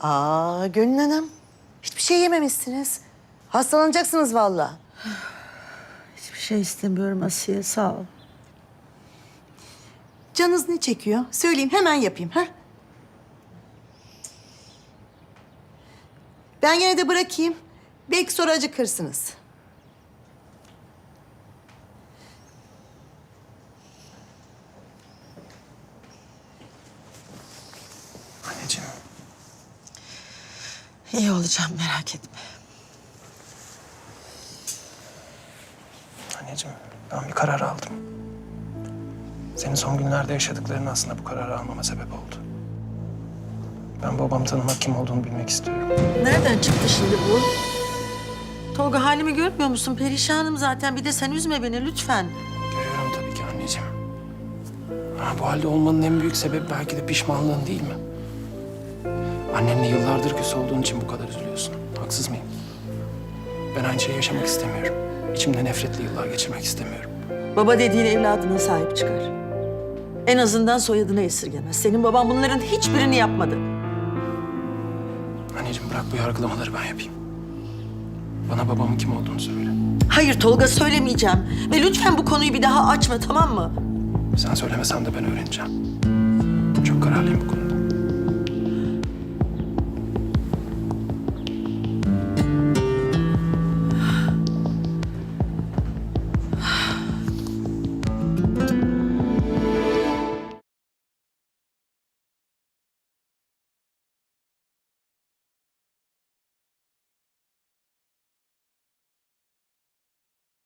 Aa Gönül Hanım. Hiçbir şey yememişsiniz. Hastalanacaksınız vallahi. Hiçbir şey istemiyorum Asiye sağ ol. Canınız ne çekiyor? Söyleyin hemen yapayım. ha? Ben yine de bırakayım. Belki sonra acıkırsınız. Anneciğim, İyi olacağım merak etme. anneciğim ben bir karar aldım. Senin son günlerde yaşadıkların aslında bu kararı almama sebep oldu. Ben babamı tanımak kim olduğunu bilmek istiyorum. Nereden çıktı şimdi bu? Tolga halimi görmüyor musun? Perişanım zaten. Bir de sen üzme beni lütfen. Görüyorum tabii ki anneciğim. Ama bu halde olmanın en büyük sebebi belki de pişmanlığın değil mi? Annenle yıllardır küs olduğun için bu kadar üzülüyorsun. Haksız mıyım? Ben aynı şeyi yaşamak istemiyorum. İçimde nefretli yıllar geçirmek istemiyorum. Baba dediğin evladına sahip çıkar. En azından soyadını esirgemez. Senin baban bunların hiçbirini yapmadı. Anneciğim bırak bu yargılamaları ben yapayım. Bana babamın kim olduğunu söyle. Hayır Tolga söylemeyeceğim. Ve lütfen bu konuyu bir daha açma tamam mı? Sen söylemesen de ben öğreneceğim. Çok kararlıyım bu konuda.